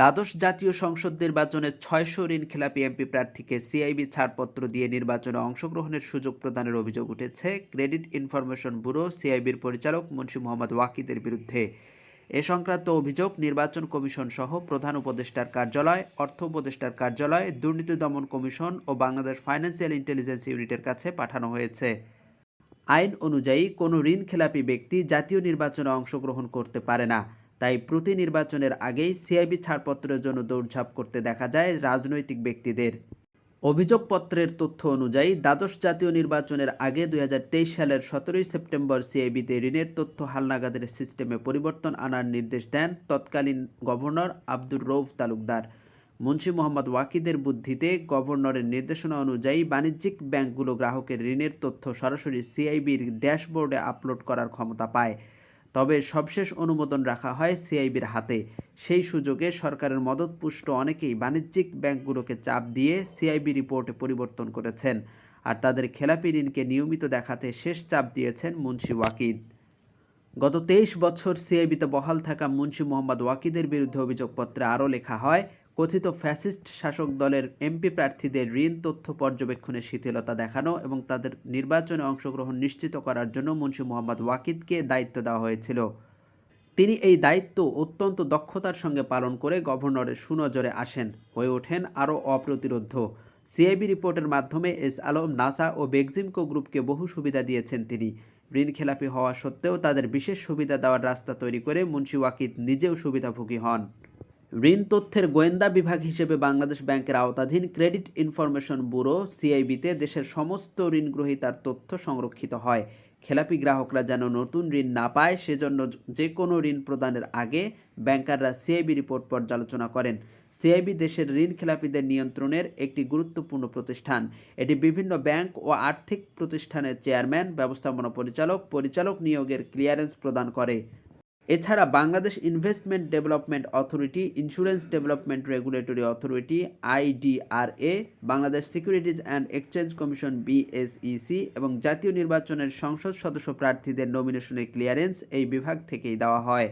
দ্বাদশ জাতীয় সংসদ নির্বাচনে ছয়শো ঋণ খেলাপি এমপি প্রার্থীকে সিআইবি ছাড়পত্র দিয়ে নির্বাচনে অংশগ্রহণের সুযোগ প্রদানের অভিযোগ উঠেছে। ক্রেডিট ইনফরমেশন ব্যুরো সিআইবির পরিচালক মুন্সি মোহাম্মদ ওয়াকিদের বিরুদ্ধে। এ সংক্রান্ত অভিযোগ নির্বাচন কমিশন সহ প্রধান উপদেষ্টার কার্যালয়, অর্থ উপদেষ্টার কার্যালয়, দুর্নীতি দমন কমিশন ও বাংলাদেশ ফাইন্যান্সিয়াল ইন্টেলিজেন্স ইউনিটের কাছে পাঠানো হয়েছে। আইন অনুযায়ী কোনো ঋণ খেলাপি ব্যক্তি জাতীয় নির্বাচনে অংশগ্রহণ করতে পারে না। তাই প্রতি নির্বাচনের আগেই সিআইবি ছাড়পত্রের জন্য দৌড়ঝাঁপ করতে দেখা যায় রাজনৈতিক ব্যক্তিদের। অভিযোগপত্রের তথ্য অনুযায়ী দ্বাদশ জাতীয় নির্বাচনের আগে দুই হাজার তেইশ সালের সতেরোই সেপ্টেম্বর সিআইবিতে ঋণের তথ্য হালনাগাদের সিস্টেমে পরিবর্তন আনার নির্দেশ দেন তৎকালীন গভর্নর আব্দুর রৌফ তালুকদার। মুন্সি মোহাম্মদ ওয়াকিদের বুদ্ধিতে গভর্নরের নির্দেশনা অনুযায়ী বাণিজ্যিক ব্যাংকগুলো গ্রাহকের ঋণের তথ্য সরাসরি সিআইবির ড্যাশবোর্ডে আপলোড করার ক্ষমতা পায়। তবে সবশেষ অনুমোদন রাখা হয় সিআইবির হাতে। সেই সুযোগে সরকারের মদতপুষ্ট অনেকেই বাণিজ্যিক ব্যাংকগুলোকে চাপ দিয়ে সিআইবি রিপোর্টে পরিবর্তন করেছেন আর তাদের খেলাপি ঋণকে নিয়মিত দেখাতে শেষ চাপ দিয়েছেন মুন্সি ওয়াকিদ। গত তেইশ বছর সিআইবিতে বহাল থাকা মুন্সি মোহাম্মদ ওয়াকিদের বিরুদ্ধে অভিযোগপত্রে আরও লেখা হয় কথিত ফ্যাসিস্ট শাসক দলের এমপি প্রার্থীদের ঋণ তথ্য পর্যবেক্ষণে শিথিলতা দেখানো এবং তাদের নির্বাচনে অংশগ্রহণ নিশ্চিত করার জন্য মুন্সি মোহাম্মদ ওয়াকিদকে দায়িত্ব দেওয়া হয়েছিল। তিনি এই দায়িত্ব অত্যন্ত দক্ষতার সঙ্গে পালন করে গভর্নরের সুনজরে আসেন। হয়ে ওঠেন আরও অপ্রতিরোধ্য। সিআইবি রিপোর্টের মাধ্যমে এস আলম, নাসা ও বেগজিমকো গ্রুপকে বহু সুবিধা দিয়েছেন তিনি। ঋণ খেলাপি হওয়া সত্ত্বেও তাদের বিশেষ সুবিধা দেওয়ার রাস্তা তৈরি করে মুন্সি ওয়াকিদ নিজেও সুবিধাভোগী হন। ঋণ তথ্যের গোয়েন্দা বিভাগ হিসেবে বাংলাদেশ ব্যাংকের আওতাধীন ক্রেডিট ইনফরমেশন ব্যুরো, সিআইবিতে দেশের সমস্ত ঋণ গ্রহীতার তথ্য সংরক্ষিত হয়। খেলাপি গ্রাহকরা যেন নতুন ঋণ না পায়, সেজন্য যে কোনো ঋণ প্রদানের আগে ব্যাংকাররা সিআইবি রিপোর্ট পর্যালোচনা করেন। সিআইবি দেশের ঋণ খেলাপিদের নিয়ন্ত্রণের একটি গুরুত্বপূর্ণ প্রতিষ্ঠান। এটি বিভিন্ন ব্যাংক ও আর্থিক প্রতিষ্ঠানের চেয়ারম্যান, ব্যবস্থাপনা পরিচালক পরিচালক নিয়োগের ক্লিয়ারেন্স প্রদান করে। এছাড়া Bangladesh investment development authority insurance development regulatory authority IDRA Bangladesh securities and exchange commission BSEC এবং জাতীয় নির্বাচনের সংসদ সদস্য প্রার্থীদের নমিনেশনের ক্লিয়ারেন্স এই বিভাগ থেকেই দেওয়া হয়।